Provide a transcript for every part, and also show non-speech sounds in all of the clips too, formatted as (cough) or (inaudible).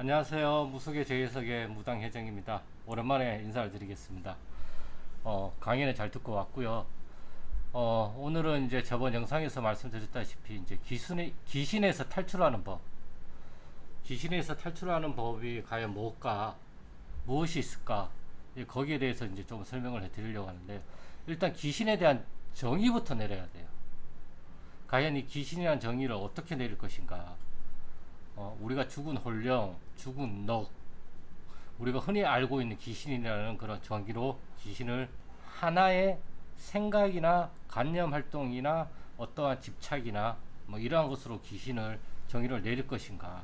안녕하세요. 무속의 제이석의 무당회장입니다. 오랜만에 인사를 드리겠습니다. 어, 강의는 잘 듣고 왔고요. 어, 오늘은 이제 저번 영상에서 말씀드렸다시피 이제 귀신의, 귀신에서 탈출하는 법. 귀신에서 탈출하는 법이 과연 뭘까? 무엇이 있을까? 예, 거기에 대해서 이제 좀 설명을 해 드리려고 하는데, 일단 귀신에 대한 정의부터 내려야 돼요. 과연 이 귀신이라는 정의를 어떻게 내릴 것인가? 어, 우리가 죽은 홀령, 죽은 넋, 우리가 흔히 알고 있는 귀신이라는 그런 정의로 귀신을 하나의 생각이나 관념 활동이나 어떠한 집착이나 뭐 이러한 것으로 귀신을 정의를 내릴 것인가.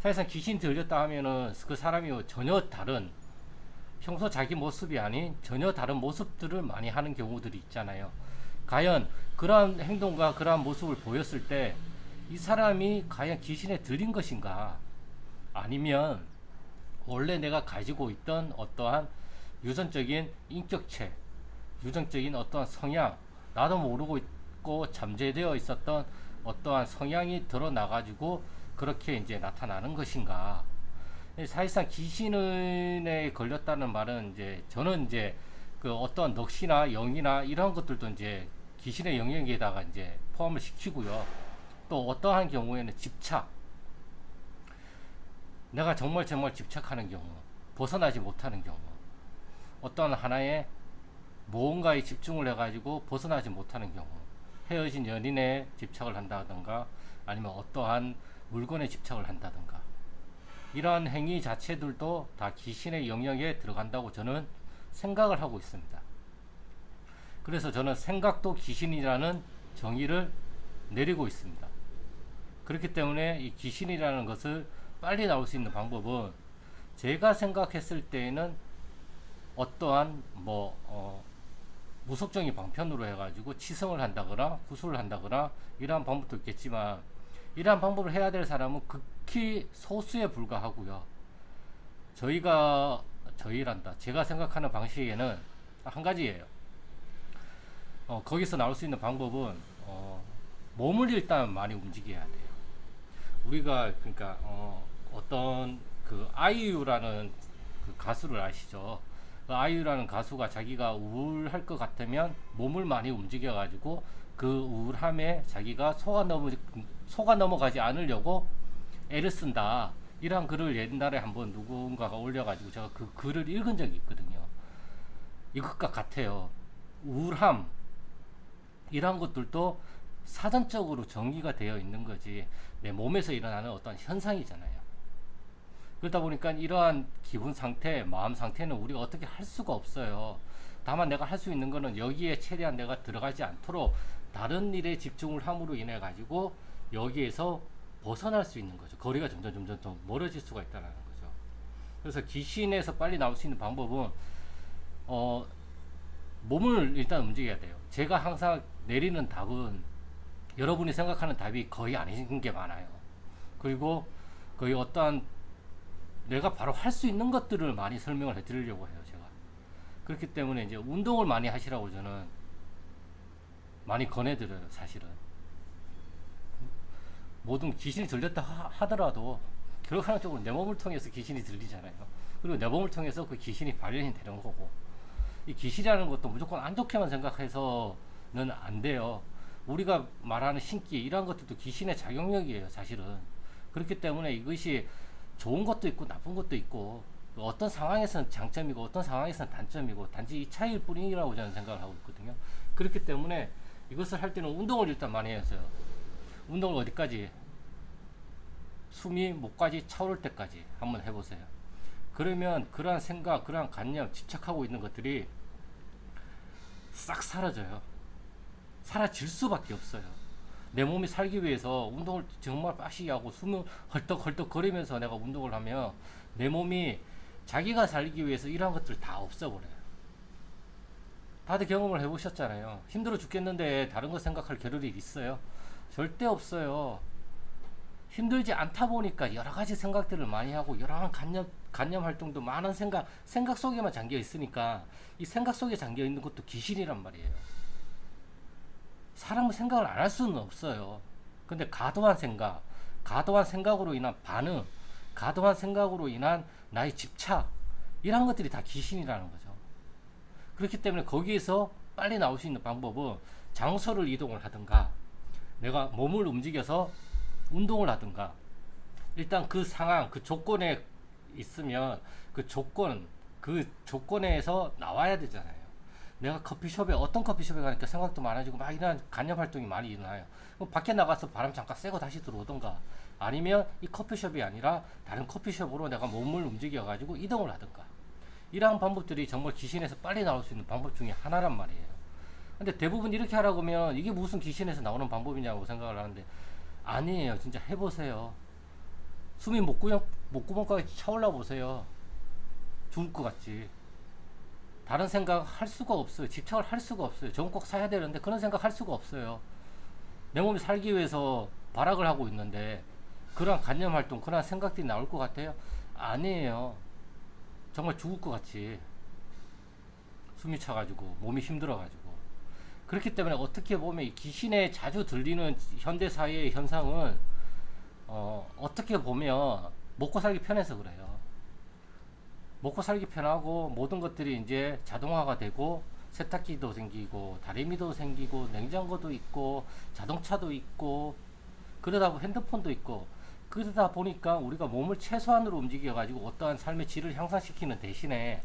사실상 귀신이 들렸다 하면은 그 사람이 전혀 다른 평소 자기 모습이 아닌 전혀 다른 모습들을 많이 하는 경우들이 있잖아요. 과연 그러한 행동과 그러한 모습을 보였을 때 이 사람이 과연 귀신에 들린 것인가? 아니면 원래 내가 가지고 있던 어떠한 유전적인 인격체, 유전적인 어떠한 성향, 나도 모르고 있고 잠재되어 있었던 어떠한 성향이 드러나 가지고 그렇게 이제 나타나는 것인가? 사실상 귀신에 걸렸다는 말은 이제 저는 이제 그 어떤 넋이나 영이나 이런 것들도 이제 귀신의 영역에다가 이제 포함을 시키고요. 또 어떠한 경우에는 집착. 내가 정말 정말 집착하는 경우, 벗어나지 못하는 경우, 어떤 하나의 무언가에 집중을 해가지고 벗어나지 못하는 경우, 헤어진 연인에 집착을 한다든가, 아니면 어떠한 물건에 집착을 한다든가, 이러한 행위 자체들도 다 귀신의 영역에 들어간다고 저는 생각을 하고 있습니다. 그래서 저는 생각도 귀신이라는 정의를 내리고 있습니다. 그렇기 때문에 이 귀신이라는 것을 빨리 나올 수 있는 방법은 제가 생각했을 때에는 어떠한 뭐 어, 무속적인 방편으로 해가지고 치성을 한다거나 구술을 한다거나 이러한 방법도 있겠지만 이러한 방법을 해야 될 사람은 극히 소수에 불과하고요. 저희가 저희란다. 제가 생각하는 방식에는 한 가지예요. 어, 거기서 나올 수 있는 방법은 어, 몸을 일단 많이 움직여야 돼요. 우리가 그러니까 어, 어떤 그 아이유라는 그 가수를 아시죠? 그 아이유라는 가수가 자기가 우울할 것 같으면 몸을 많이 움직여 가지고 그 우울함에 자기가 속아 넘어 속아 넘어가지 않으려고 애를 쓴다. 이런 글을 옛날에 한번 누군가가 올려가지고 제가 그 글을 읽은 적이 있거든요. 이것과 같아요. 우울함 이런 것들도 사전적으로 정의가 되어 있는 거지 내 몸에서 일어나는 어떤 현상이잖아요. 그러다 보니까 이러한 기분 상태, 마음 상태는 우리가 어떻게 할 수가 없어요. 다만 내가 할 수 있는 거는 여기에 최대한 내가 들어가지 않도록 다른 일에 집중을 함으로 인해 가지고 여기에서 벗어날 수 있는 거죠. 거리가 점점 점점 더 멀어질 수가 있다는 거죠. 그래서 귀신에서 빨리 나올 수 있는 방법은 어 몸을 일단 움직여야 돼요. 제가 항상 내리는 답은 여러분이 생각하는 답이 거의 아닌 게 많아요. 그리고 거의 어떠한 내가 바로 할 수 있는 것들을 많이 설명을 해드리려고 해요, 제가. 그렇기 때문에 이제 운동을 많이 하시라고 저는 많이 권해드려요, 사실은. 모든 귀신이 들렸다 하, 더라도 결과적으로 내 몸을 통해서 귀신이 들리잖아요. 그리고 내 몸을 통해서 그 귀신이 발현이 되는 거고. 이 귀신이라는 것도 무조건 안 좋게만 생각해서는 안 돼요. 우리가 말하는 신기 이러한 것들도 귀신의 작용력이에요 사실은. 그렇기 때문에 이것이 좋은 것도 있고 나쁜 것도 있고 어떤 상황에서는 장점이고 어떤 상황에서는 단점이고 단지 이 차이일 뿐이라고 저는 생각을 하고 있거든요. 그렇기 때문에 이것을 할 때는 운동을 일단 많이 해서요. 운동을 어디까지? 숨이 목까지 차오를 때까지 한번 해보세요. 그러면 그러한 생각 그러한 관념 집착하고 있는 것들이 싹 사라져요 사라질 수밖에 없어요. 내 몸이 살기 위해서 운동을 정말 빡시게 하고 숨을 헐떡헐떡 거리면서 내가 운동을 하면 내 몸이 자기가 살기 위해서 이러한 것들 다 없어버려요. 다들 경험을 해보셨잖아요. 힘들어 죽겠는데 다른 거 생각할 겨를이 있어요? 절대 없어요. 힘들지 않다 보니까 여러 가지 생각들을 많이 하고 여러 관념 관념 활동도 많은 생각 생각 속에만 잠겨 있으니까 이 생각 속에 잠겨 있는 것도 귀신이란 말이에요. 사람은 생각을 안 할 수는 없어요. 근데 과도한 생각, 과도한 생각으로 인한 반응, 과도한 생각으로 인한 나의 집착 이런 것들이 다 귀신이라는 거죠. 그렇기 때문에 거기에서 빨리 나올 수 있는 방법은 장소를 이동을 하든가 내가 몸을 움직여서 운동을 하든가 일단 그 상황 그 조건에 있으면 그 조건 그 조건에서 나와야 되잖아요. 내가 커피숍에 어떤 커피숍에 가니까 생각도 많아지고 막 이런 간접 활동이 많이 일어나요. 밖에 나가서 바람 잠깐 쐬고 다시 들어오던가 아니면 이 커피숍이 아니라 다른 커피숍으로 내가 몸을 움직여 가지고 이동을 하든가 이러한 방법들이 정말 귀신에서 빨리 나올 수 있는 방법 중에 하나란 말이에요. 근데 대부분 이렇게 하라고 하면 이게 무슨 귀신에서 나오는 방법이냐고 생각을 하는데 아니에요. 진짜 해보세요. 숨이 목구멍, 목구멍까지 차올라 보세요. 죽을 것 같지. 다른 생각 할 수가 없어요. 집착을 할 수가 없어요. 저건 꼭 사야 되는데 그런 생각 할 수가 없어요. 내 몸이 살기 위해서 발악을 하고 있는데 그런 관념 활동, 그런 생각들이 나올 것 같아요? 아니에요. 정말 죽을 것 같지. 숨이 차가지고 몸이 힘들어가지고. 그렇기 때문에 어떻게 보면 이 귀신에 자주 들리는 현대 사회의 현상은 어, 어떻게 보면 먹고 살기 편해서 그래요. 먹고 살기 편하고 모든 것들이 이제 자동화가 되고 세탁기도 생기고 다리미도 생기고 냉장고도 있고 자동차도 있고 그러다 보면 핸드폰도 있고 그러다 보니까 우리가 몸을 최소한으로 움직여 가지고 어떠한 삶의 질을 향상시키는 대신에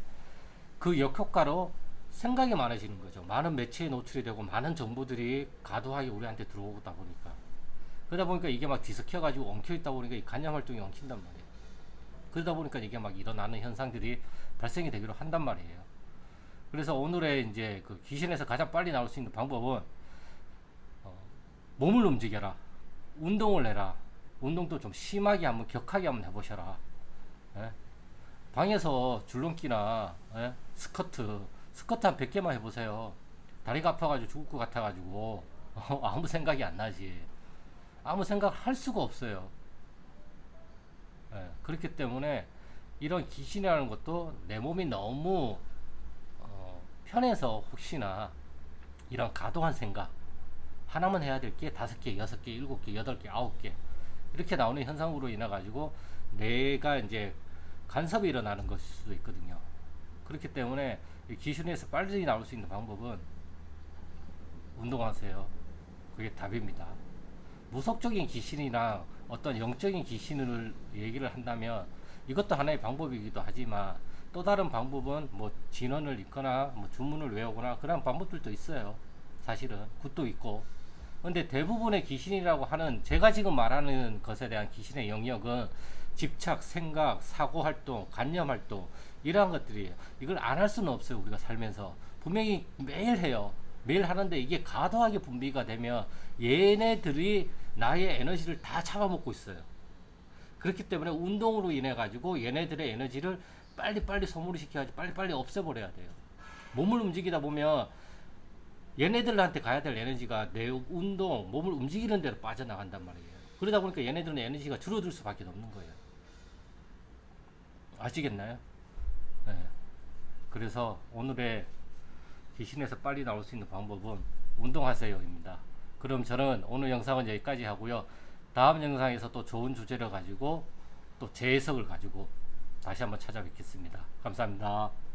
그 역효과로 생각이 많아지는 거죠. 많은 매체에 노출이 되고 많은 정보들이 과도하게 우리한테 들어오다 보니까 그러다 보니까 이게 막 뒤섞여 가지고 엉켜 있다 보니까 이 간염 활동이 엉킨단 말이에요. 그러다 보니까 이게 막 일어나는 현상들이 발생이 되기로 한단 말이에요. 그래서 오늘의 이제 그 귀신에서 가장 빨리 나올 수 있는 방법은 어, 몸을 움직여라, 운동을 해라, 운동도 좀 심하게 한번 격하게 한번 해보셔라. 예? 방에서 줄넘기나 예? 스쿼트, 스쿼트 한 100개만 해보세요. 다리가 아파가지고 죽을 것 같아가지고 어, (laughs) 아무 생각이 안 나지. 아무 생각 할 수가 없어요. 예, 그렇기 때문에 이런 귀신이라는 것도 내 몸이 너무 어, 편해서 혹시나 이런 과도한 생각 하나만 해야 될 게 다섯 개, 여섯 개, 일곱 개, 여덟 개, 아홉 개 이렇게 나오는 현상으로 인해 가지고 내가 이제 간섭이 일어나는 것일 수도 있거든요. 그렇기 때문에 이 귀신에서 빨리 나올 수 있는 방법은 운동하세요. 그게 답입니다. 무속적인 귀신이나 어떤 영적인 귀신을 얘기를 한다면 이것도 하나의 방법이기도 하지만 또 다른 방법은 뭐 진원을 읽거나 뭐 주문을 외우거나 그런 방법들도 있어요. 사실은 굿도 있고. 근데 대부분의 귀신이라고 하는 제가 지금 말하는 것에 대한 귀신의 영역은 집착, 생각, 사고 활동, 관념 활동 이러한 것들이에요. 이걸 안 할 수는 없어요. 우리가 살면서 분명히 매일 해요. 매일 하는데 이게 과도하게 분비가 되면 얘네들이 나의 에너지를 다 잡아먹고 있어요. 그렇기 때문에 운동으로 인해 가지고 얘네들의 에너지를 빨리빨리 소모를 시켜야지 빨리빨리 없애버려야 돼요. 몸을 움직이다 보면 얘네들한테 가야 될 에너지가 내 운동, 몸을 움직이는 대로 빠져나간단 말이에요. 그러다 보니까 얘네들은 에너지가 줄어들 수밖에 없는 거예요. 아시겠나요? 네. 그래서 오늘의 귀신에서 빨리 나올 수 있는 방법은 운동하세요입니다. 그럼 저는 오늘 영상은 여기까지 하고요. 다음 영상에서 또 좋은 주제를 가지고 또 재해석을 가지고 다시 한번 찾아뵙겠습니다. 감사합니다.